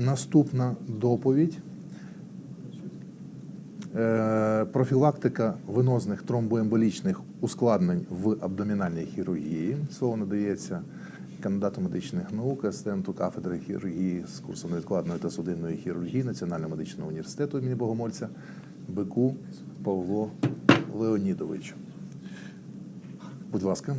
Наступна доповідь. Е, Профілактика венозних тромбоемболічних ускладнень в абдомінальній хірургії. Слово надається кандидату медичних наук, асистенту кафедри хірургії з курсу невідкладної та судинної хірургії Національного медичного університету імені Богомольця Бику Павло Леонідовичу. Будь ласка.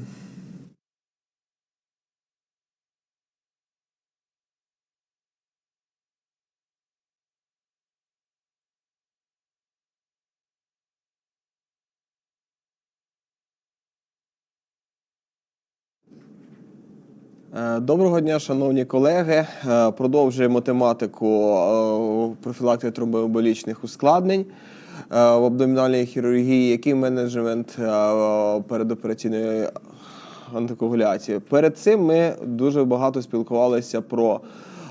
Доброго дня, шановні колеги. Е, Продовжуємо тематику е, профілактики тромбоемболічних ускладнень е, в абдомінальній хірургії, який менеджмент е, передопераційної антикоагуляції. Перед цим ми дуже багато спілкувалися про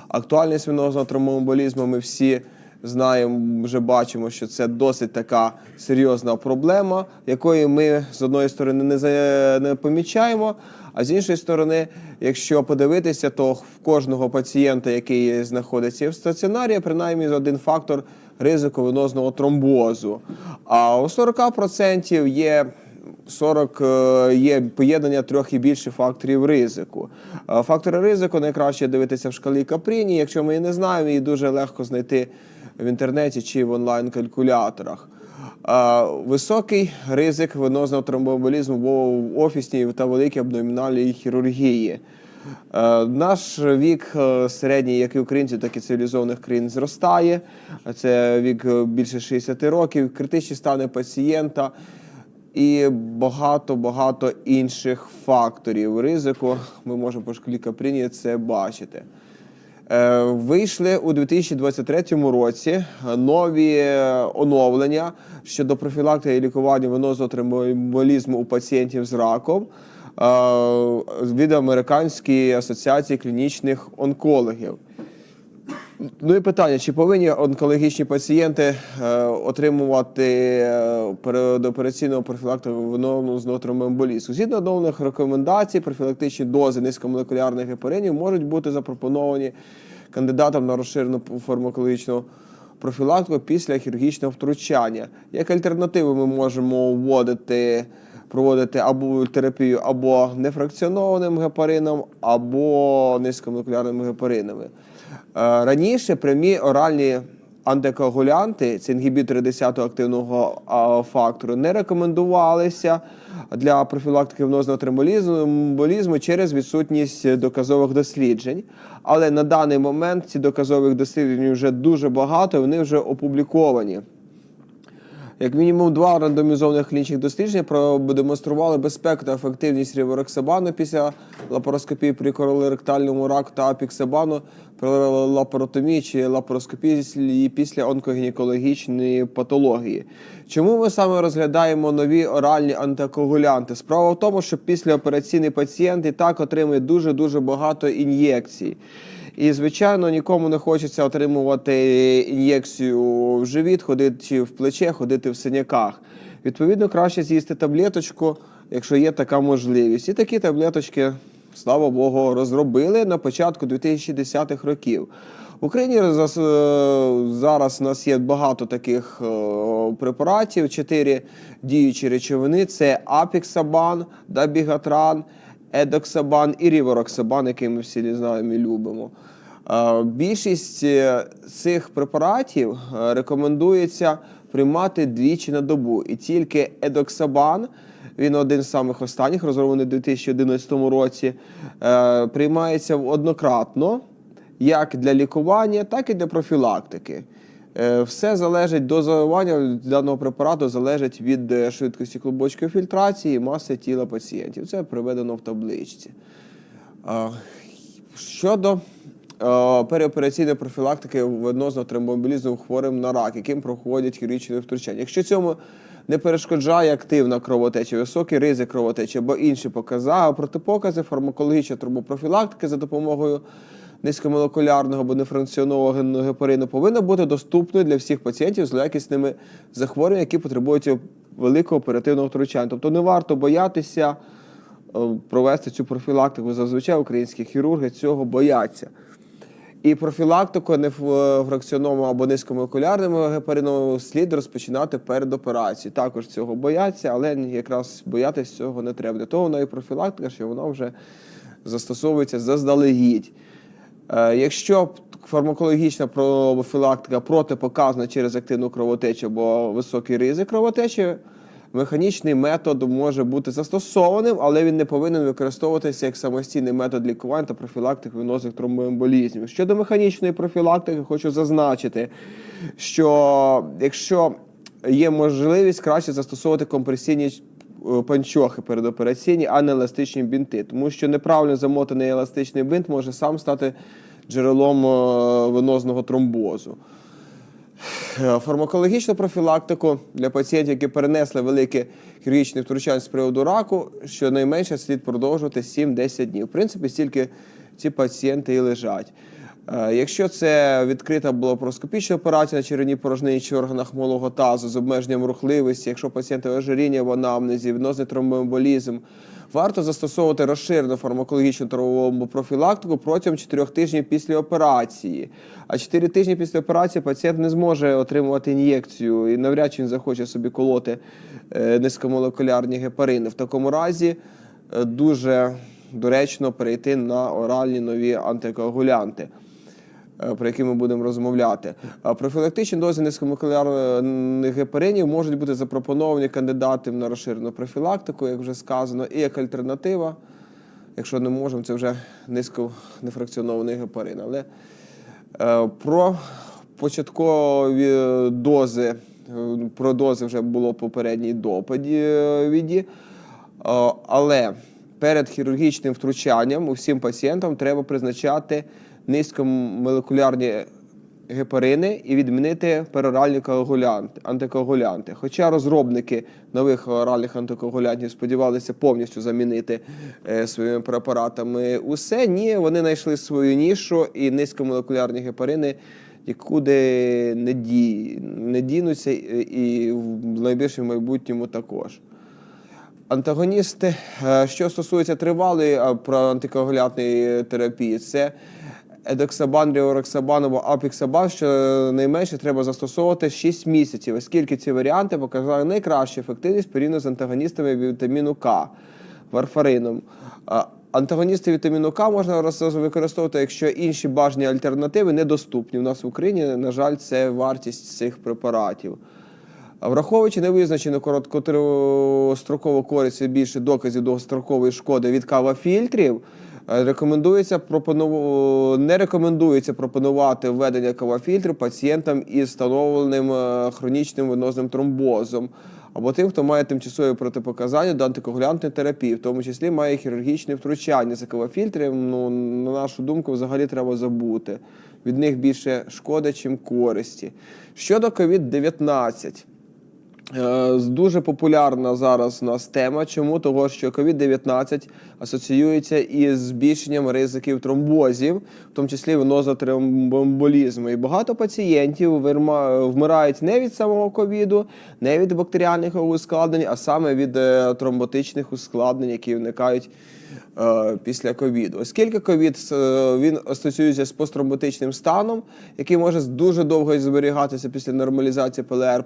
актуальність венозного тромбоемболізму. Ми всі знаємо, вже бачимо, що це досить така серйозна проблема, якої ми з одної сторони не, не помічаємо. А з іншої сторони, якщо подивитися, то в кожного пацієнта, який знаходиться в стаціонарі, принаймні один фактор ризику венозного тромбозу. А у 40% є 40 е, є поєднання трьох і більше факторів ризику. Е, Фактори ризику найкраще дивитися в шкалі Капріні. Якщо ми її не знаємо, її дуже легко знайти в інтернеті чи в онлайн-калькуляторах. Високий ризик венозного тромбоемболізму в офісній та великій абдомінальній хірургії. Е, Наш вік е, середній, як і українців, так і цивілізованих країн, зростає. Це вік е, більше 60 років, критичні стани пацієнта і багато-багато інших факторів ризику. Ми можемо по шкалі Капріні це бачити. Е, Вийшли у 2023 році нові е, оновлення щодо профілактики і лікування венозного тромбоемболізму у пацієнтів з раком е, від Американської асоціації клінічних онкологів. Ну і питання: чи повинні онкологічні пацієнти е, отримувати е, передопераційну профілактику венозного тромбоемболізму? Згідно оновлених рекомендацій, профілактичні дози низькомолекулярних гепаринів можуть бути запропоновані кандидатам на розширену фармакологічну профілактику після хірургічного втручання. Як альтернативу ми можемо вводити проводити або терапію або нефракціонованим гепарином, або низькомолекулярними гепаринами. Е, Раніше прямі оральні антикоагулянти, це інгібітори 10-го активного фактору, не рекомендувалися для профілактики внозного тремболізму через відсутність доказових досліджень. Але на даний момент ці доказових досліджень вже дуже багато, вони вже опубліковані. Як мінімум два рандомізованих клінічних дослідження продемонстрували безпеку та ефективність ріворексабану після лапароскопії при колоректальному раку та апіксабану при лапаротомії чи лапароскопії після онкогінекологічної патології. Чому ми саме розглядаємо нові оральні антикоагулянти? Справа в тому, що післяопераційний пацієнт і так отримує дуже-дуже багато ін'єкцій. І, звичайно, нікому не хочеться отримувати ін'єкцію в живіт, ходити в плече, ходити в синяках. Відповідно, краще з'їсти таблеточку, якщо є така можливість. І такі таблеточки, слава Богу, розробили на початку 2010-х років. В Україні е, зараз у нас є багато таких е, препаратів, чотири діючі речовини: це апіксабан, дабігатран, едоксабан і рівороксабан, який ми всі знаємо і любимо. Е, Більшість е, цих препаратів е, рекомендується приймати двічі на добу. І тільки едоксабан, він один з самих останніх, розроблений у 2011 році, приймається однократно як для лікування, так і для профілактики. Е, Все залежить дозування даного препарату залежить від е, швидкості клубочкової фільтрації і маси тіла пацієнтів. Це приведено в табличці. Щодо е, переопераційної профілактики венозного тромбоемболізму хворим на рак, яким проходять хірургічне втручання. Якщо цьому не перешкоджає активна кровотеча, високий ризик кровотечі або інші покази, протипокази фармакологічної тромбопрофілактики за допомогою низькомолекулярного або нефракціонованого гепарину повинна бути доступною для всіх пацієнтів з злоякісними захворюваннями, які потребують великого оперативного втручання. Тобто не варто боятися е, провести цю профілактику. Зазвичай українські хірурги цього бояться. І профілактику нефракціоному або низькомолекулярному гепарину слід розпочинати перед операцією. Також цього бояться, але якраз боятися цього не треба. Для того вона і профілактика, що вона вже застосовується заздалегідь. Е, Якщо фармакологічна профілактика протипоказана через активну кровотечу або високий ризик кровотечі, механічний метод може бути застосованим, але він не повинен використовуватися як самостійний метод лікування та профілактики венозних тромбоемболізмів. Щодо механічної профілактики, хочу зазначити, що якщо є можливість краще застосовувати компресійні панчохи передопераційні, а не еластичні бінти, тому що неправильно замотаний еластичний бинт може сам стати джерелом е, венозного тромбозу. Е, Фармакологічну профілактику для пацієнтів, які перенесли велике хірургічне втручання з приводу раку, щонайменше слід продовжувати 7-10 днів. В принципі, стільки ці пацієнти і лежать. Е, Якщо це відкрита блопроскопічна операція на черевній порожнині органах малого тазу з обмеженням рухливості, якщо пацієнти ожиріння в анамнезі, венозний тромбоемболізм, варто застосовувати розширену фармакологічну тромбопрофілактику протягом 4 тижнів після операції. А 4 тижні після операції пацієнт не зможе отримувати ін'єкцію і навряд чи він захоче собі колоти е, низькомолекулярні гепарини. В такому разі е, дуже доречно перейти на оральні нові антикоагулянти про які ми будемо розмовляти. Профілактичні дози низькомолекулярних гепаринів можуть бути запропоновані кандидатам на розширену профілактику, як вже сказано, і як альтернатива. Якщо не можемо, це вже низьконефракціонований гепарин. Але е, про початкові дози, е, про дози вже було в попередній доповіді. Е, Але перед хірургічним втручанням усім пацієнтам треба призначати низькомолекулярні гепарини і відмінити пероральні коагулянти, антикоагулянти. Хоча розробники нових оральних антикоагулянтів сподівалися повністю замінити е, своїми препаратами усе, ні, вони знайшли свою нішу і низькомолекулярні гепарини нікуди не, ді, не дінуться і, і в найбільшому майбутньому також. Антагоністи, е, що стосується тривалої е, про антикоагулянтної терапії, це едоксабан, ріорексабан або апіксабан, що найменше треба застосовувати 6 місяців, оскільки ці варіанти показали найкращу ефективність порівняно з антагоністами вітаміну К, варфарином. Антагоністи вітаміну К можна використовувати, якщо інші бажані альтернативи недоступні. У нас в Україні, на жаль, це вартість цих препаратів. Враховуючи невизначену короткострокову користь і більше доказів довгострокової шкоди від кавафільтрів, рекомендується пропону... не рекомендується пропонувати введення кавафільтру пацієнтам із встановленим е, хронічним венозним тромбозом або тим, хто має тимчасові протипоказання до антикоагулянтної терапії, в тому числі має хірургічне втручання. За кавафільтри, ну, на нашу думку, взагалі треба забути. Від них більше шкоди, чим користі. Щодо COVID-19. Е, Дуже популярна зараз у нас тема. Чому? Того, що COVID-19 асоціюється із збільшенням ризиків тромбозів, в тому числі венозотромболізму. І багато пацієнтів вмирають не від самого ковіду, не від бактеріальних ускладнень, а саме від е, тромботичних ускладнень, які виникають після ковіду. Оскільки ковід е, він асоціюється з посттромботичним станом, який може дуже довго зберігатися після нормалізації ПЛР,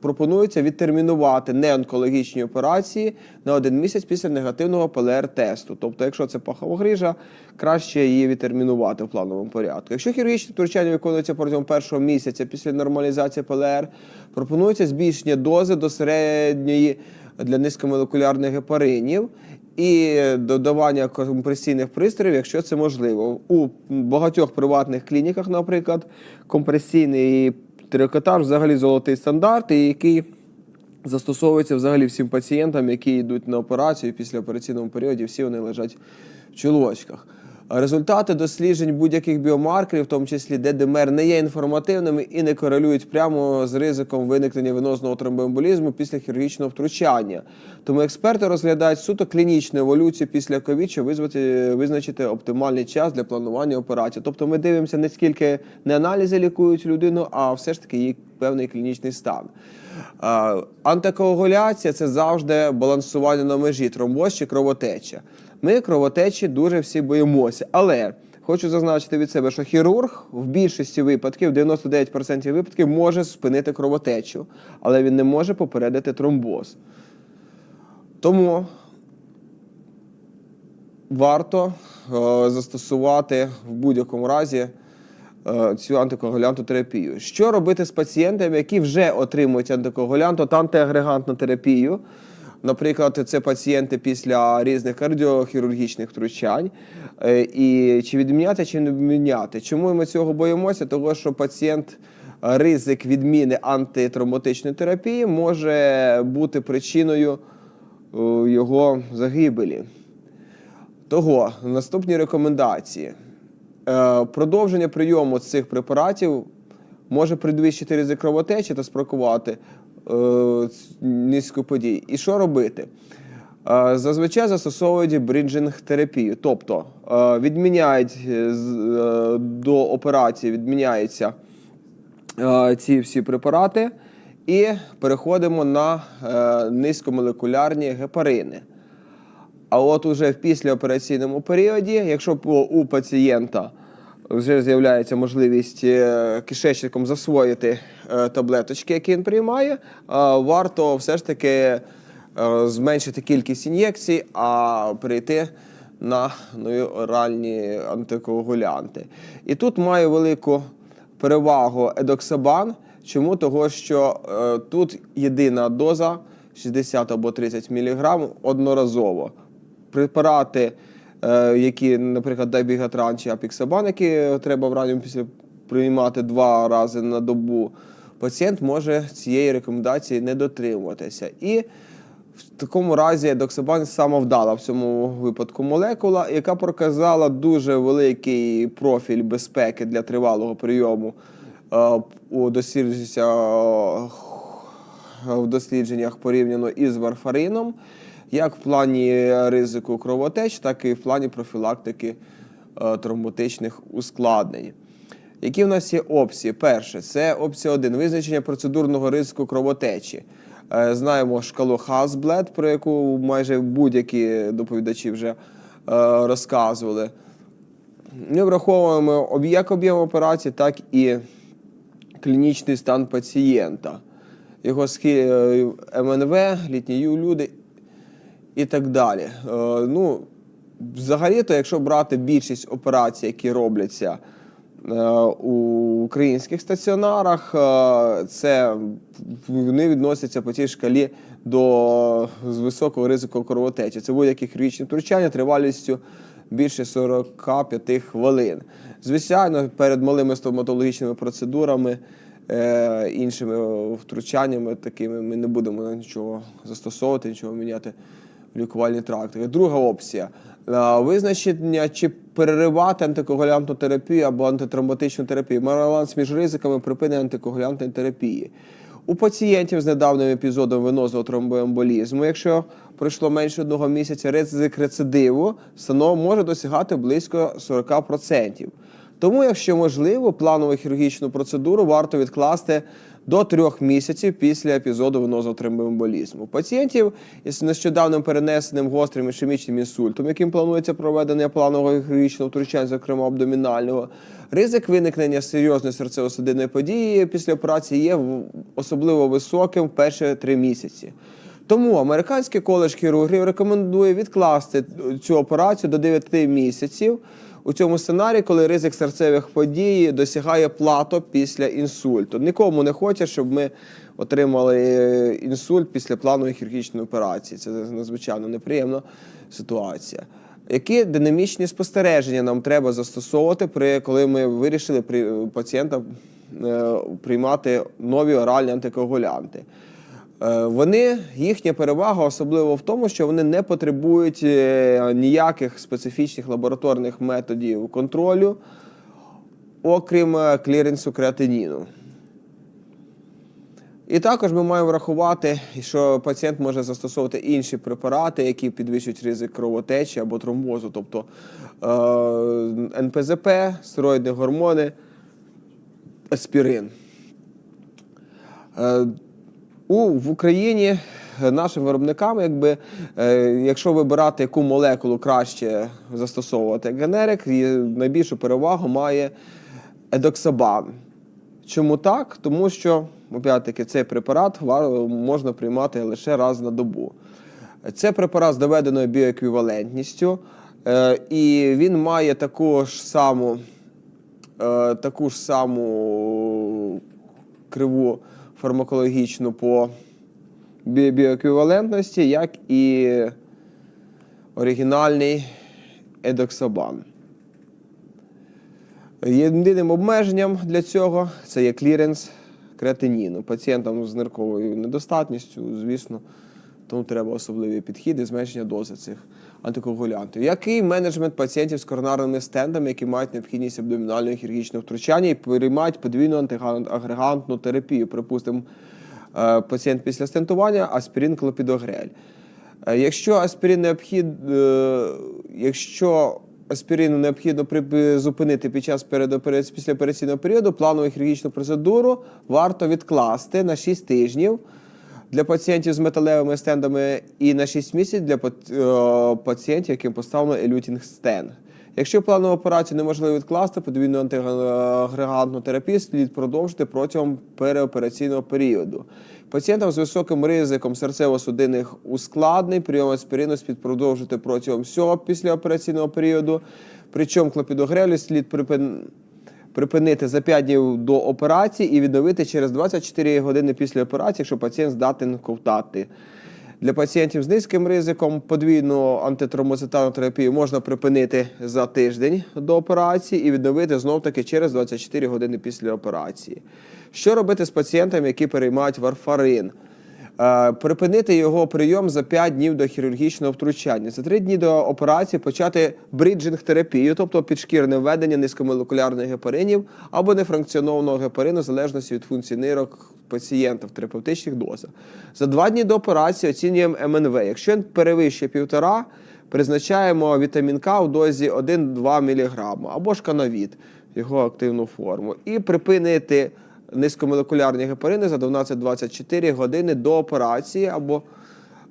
пропонується відтермінувати неонкологічні операції на один місяць після негативного ПЛР-тесту. Тобто, якщо це пахова грижа, краще її відтермінувати в плановому порядку. Якщо хірургічне втручання виконується протягом першого місяця після нормалізації ПЛР, пропонується збільшення дози до середньої для низькомолекулярних гепаринів і додавання компресійних пристроїв, якщо це можливо. У багатьох приватних клініках, наприклад, компресійний трикотаж взагалі золотий стандарт, який застосовується взагалі всім пацієнтам, які йдуть на операцію після операційному періоді, всі вони лежать в чулочках. Результати досліджень будь-яких біомаркерів, в тому числі ДДМР, не є інформативними і не корелюють прямо з ризиком виникнення венозного тромбоемболізму після хірургічного втручання. Тому експерти розглядають суто клінічну еволюцію після ковід, щоб визначити оптимальний час для планування операції. Тобто ми дивимося не скільки не аналізи лікують людину, а все ж таки її певний клінічний стан. Антикоагуляція це завжди балансування на межі тромбоз чи кровотеча. Ми кровотечі дуже всі боїмося, але Хочу зазначити від себе, що хірург в більшості випадків, 99% випадків, може спинити кровотечу, але він не може попередити тромбоз. Тому варто е, застосувати в будь-якому разі е, цю антикоагулянтну терапію. Що робити з пацієнтами, які вже отримують антикоагулянту та антиагрегантну терапію? Наприклад, це пацієнти після різних кардіохірургічних втручань. Е, І чи відміняти, чи не відміняти? Чому ми цього боїмося? Того, що пацієнт е, ризик відміни антитромботичної терапії може бути причиною е, його загибелі. Того наступні рекомендації. Продовження прийому цих препаратів може підвищити ризик кровотечі та спровокувати ц- низку подій. І що робити? Е, Зазвичай застосовують бріджинг терапію, тобто е, відміняють е, е, до операції відміняються е, ці всі препарати, і переходимо на е, низькомолекулярні гепарини. А от уже в післяопераційному періоді, якщо у пацієнта вже з'являється можливість е, кишечником засвоїти е, таблеточки, які він приймає, е, варто все ж таки зменшити кількість ін'єкцій, а перейти на нові оральні антикоагулянти. І тут має велику перевагу едоксабан. Чому? Того, що тут єдина доза 60 або 30 мг одноразово. Препарати, які, наприклад, дайбігатран чи апіксабан, які треба вранці після приймати два рази на добу, пацієнт може цієї рекомендації не дотримуватися. І в такому разі доксабан самовдала в цьому випадку молекула, яка показала дуже великий профіль безпеки для тривалого прийому е, у дослідженнях, в дослідженнях порівняно із варфарином, як в плані ризику кровотеч, так і в плані профілактики е, тромботичних ускладнень. Які в нас є опції? Перше, це опція 1. Визначення процедурного ризику кровотечі. Е, Знаємо шкалу Hasbled, про яку майже будь-які доповідачі вже е, розказували. Ми враховуємо як об'єм операції, так і клінічний стан пацієнта, його е, МНВ, літні люди і так далі. Е, ну, взагалі-то, якщо брати більшість операцій, які робляться е, у українських стаціонарах, е, це вони відносяться по тій шкалі до з високого ризику кровотечі. Це будь-які хірургічні втручання тривалістю більше 45 хвилин. Звичайно, перед малими стоматологічними процедурами. е, Іншими втручаннями такими ми не будемо нічого застосовувати, нічого міняти лікувальні практики. Друга опція е, визначення, чи переривати антикоагулянтну терапію або антитромботичну терапію. Баланс між ризиками припинення антикоагулянтної терапії. У пацієнтів з недавним епізодом венозного тромбоемболізму, якщо пройшло менше одного місяця, ризик рецидиву станов може досягати близько 40%. Тому, якщо можливо, планову хірургічну процедуру варто відкласти до трьох місяців після епізоду венозного тромбоемболізму. Пацієнтів із нещодавним перенесеним гострим ішемічним інсультом, яким планується проведення планового хірургічного втручання, зокрема абдомінального, ризик виникнення серйозної серцево-судинної події після операції є особливо високим в перші три місяці. Тому американський коледж хірургів рекомендує відкласти цю операцію до 9 місяців у цьому сценарії, коли ризик серцевих подій досягає плато після інсульту. Нікому не хоче, щоб ми отримали е, інсульт після планової хірургічної операції. Це надзвичайно неприємна ситуація. Які динамічні спостереження нам треба застосовувати, при коли ми вирішили при пацієнта е, приймати нові оральні антикоагулянти? Е, Вони їхня перевага особливо в тому, що вони не потребують е, ніяких специфічних лабораторних методів контролю, окрім е, кліренсу креатиніну. І також ми маємо врахувати, що пацієнт може застосовувати інші препарати, які підвищують ризик кровотечі або тромбозу, тобто е, НПЗП, стероїдні гормони, аспірин. Е, у, в Україні е, нашим виробникам, якби, е, якщо вибирати, яку молекулу краще застосовувати генерик, найбільшу перевагу має едоксабан. Чому так? Тому що, опять-таки, цей препарат можна приймати лише раз на добу. Це препарат з доведеною біоеквівалентністю, е, і він має таку ж саму, таку ж саму криву фармакологічну по бі- біоеквівалентності, як і оригінальний едоксабан. Єдиним обмеженням для цього це є кліренс креатиніну. Пацієнтам з нирковою недостатністю, звісно, тому треба особливі підходи, зменшення дози цих антикоагулянтів. Який менеджмент пацієнтів з коронарними стендами, які мають необхідність абдомінального хірургічного втручання і приймають подвійну антиагрегантну терапію? Припустимо, е, пацієнт після стентування, аспірин, клопідогрель. Е, Якщо аспірин необхід, е, якщо аспірину необхідно зупинити під час післяопераційного періоду, планову хірургічну процедуру варто відкласти на 6 тижнів для пацієнтів з металевими стендами і на 6 місяців для е, пацієнтів, яким поставлено елютінг стенд. Якщо планову операцію неможливо відкласти, подвійну антиагрегантну терапію слід продовжити протягом переопераційного періоду. Пацієнтам з високим ризиком серцево-судинних ускладнень прийом аспірину слід продовжити протягом всього післяопераційного періоду. Причому клопідогрелю слід припин... припинити за 5 днів до операції і відновити через 24 години після операції, якщо пацієнт здатен ковтати. Для пацієнтів з низьким ризиком подвійну антитромбоцитарну терапію можна припинити за тиждень до операції і відновити знов-таки через 24 години після операції. Що робити з пацієнтами, які переймають варфарин? Е, Припинити його прийом за 5 днів до хірургічного втручання. За 3 дні до операції почати бриджинг-терапію, тобто підшкірне введення низькомолекулярних гепаринів або нефракціонованого гепарину, в залежності від функцій нирок пацієнта в терапевтичних дозах. За 2 дні до операції оцінюємо МНВ. Якщо він перевищує півтора, призначаємо вітамін К у дозі 1-2 мг або ж канавіт, його активну форму, і припинити низькомолекулярні гепарини за 12-24 години до операції або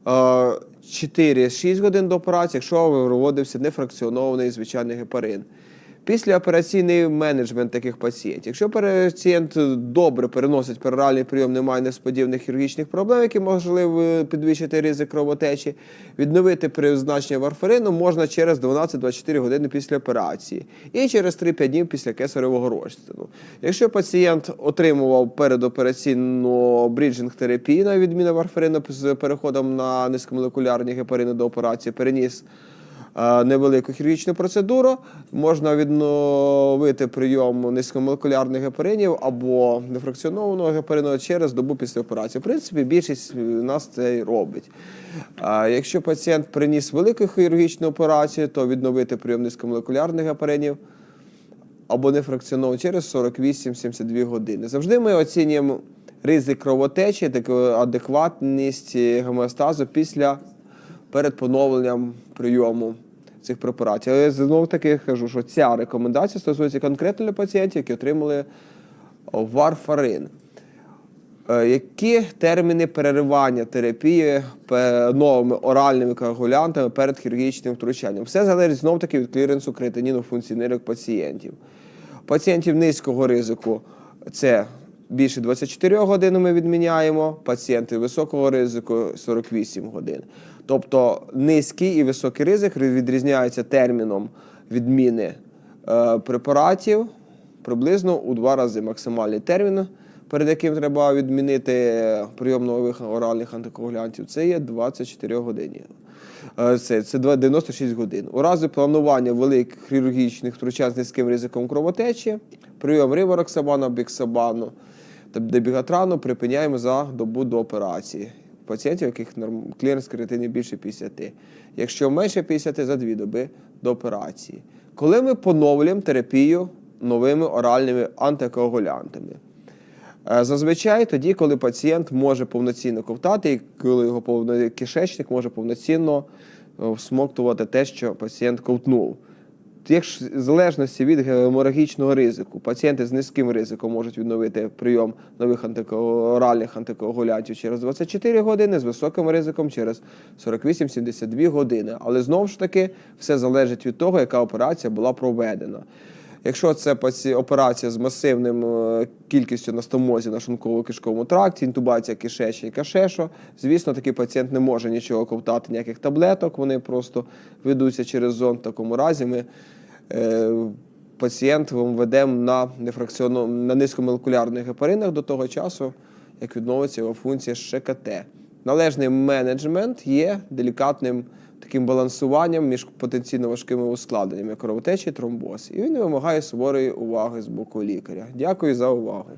е, 4-6 годин до операції, якщо виводився нефракціонований звичайний гепарин. Післяопераційний менеджмент таких пацієнтів. Якщо пацієнт добре переносить пероральний прийом, немає несподіваних хірургічних проблем, які можливо підвищити ризик кровотечі, відновити призначення варфарину можна через 12-24 години після операції і через 3-5 днів після кесаревого розтину. Якщо пацієнт отримував передопераційну бріджинг-терапію, на відміну варфарину з переходом на низькомолекулярні гепарини до операції, переніс е, невелику хірургічну процедуру, можна відновити прийом низькомолекулярних гепаринів або нефракціонованого гепарину через добу після операції. В принципі, більшість е, нас це робить. Якщо пацієнт приніс велику хірургічну операцію, то відновити прийом низькомолекулярних гепаринів або нефракціонований через 48-72 години. Завжди ми оцінюємо ризик кровотечі, таку адекватність гемостазу після перед поновленням прийому цих препаратів. Але я знову таки кажу, що ця рекомендація стосується конкретно для пацієнтів, які отримали варфарин. Е, Які терміни переривання терапії новими оральними коагулянтами перед хірургічним втручанням? Все залежить знов таки від кліренсу креатиніну функцій пацієнтів. Пацієнтів низького ризику це більше 24 годин ми відміняємо, пацієнти високого ризику 48 годин. Тобто низький і високий ризик відрізняються терміном відміни е, препаратів приблизно у два рази максимальний термін, перед яким треба відмінити прийом нових оральних антикоагулянтів, це є 24 години. Е, Це, це 96 годин. У разі планування великих хірургічних втручань з низьким ризиком кровотечі, прийом ривароксабану, біксабану дебігатрану припиняємо за добу до операції. Пацієнтів, яких норм... кліренс креатинів більше 50. Якщо менше 50 за дві доби до операції. Коли ми поновлюємо терапію новими оральними антикоагулянтами. Е, Зазвичай тоді, коли пацієнт може повноцінно ковтати, і коли його кишечник може повноцінно е, всмоктувати те, що пацієнт ковтнув. В залежності від геморагічного ризику, пацієнти з низьким ризиком можуть відновити прийом нових антикоральних антикоагулянтів через 24 години, з високим ризиком через 48-72 години. Але знову ж таки все залежить від того, яка операція була проведена. Якщо це операція з масивним е, кількістю на стомозі на шлунково-кишковому тракті, інтубація кишечника, шешо, звісно, такий пацієнт не може нічого ковтати, ніяких таблеток, вони просто ведуться через зонд. В такому разі ми е, пацієнт ведемо на нефракціону... на низькомолекулярних гепаринах до того часу, як відновиться його функція ШКТ. Належний менеджмент є делікатним таким балансуванням між потенційно важкими ускладненнями кровотечі тромбоз. І він вимагає суворої уваги з боку лікаря. Дякую за увагу.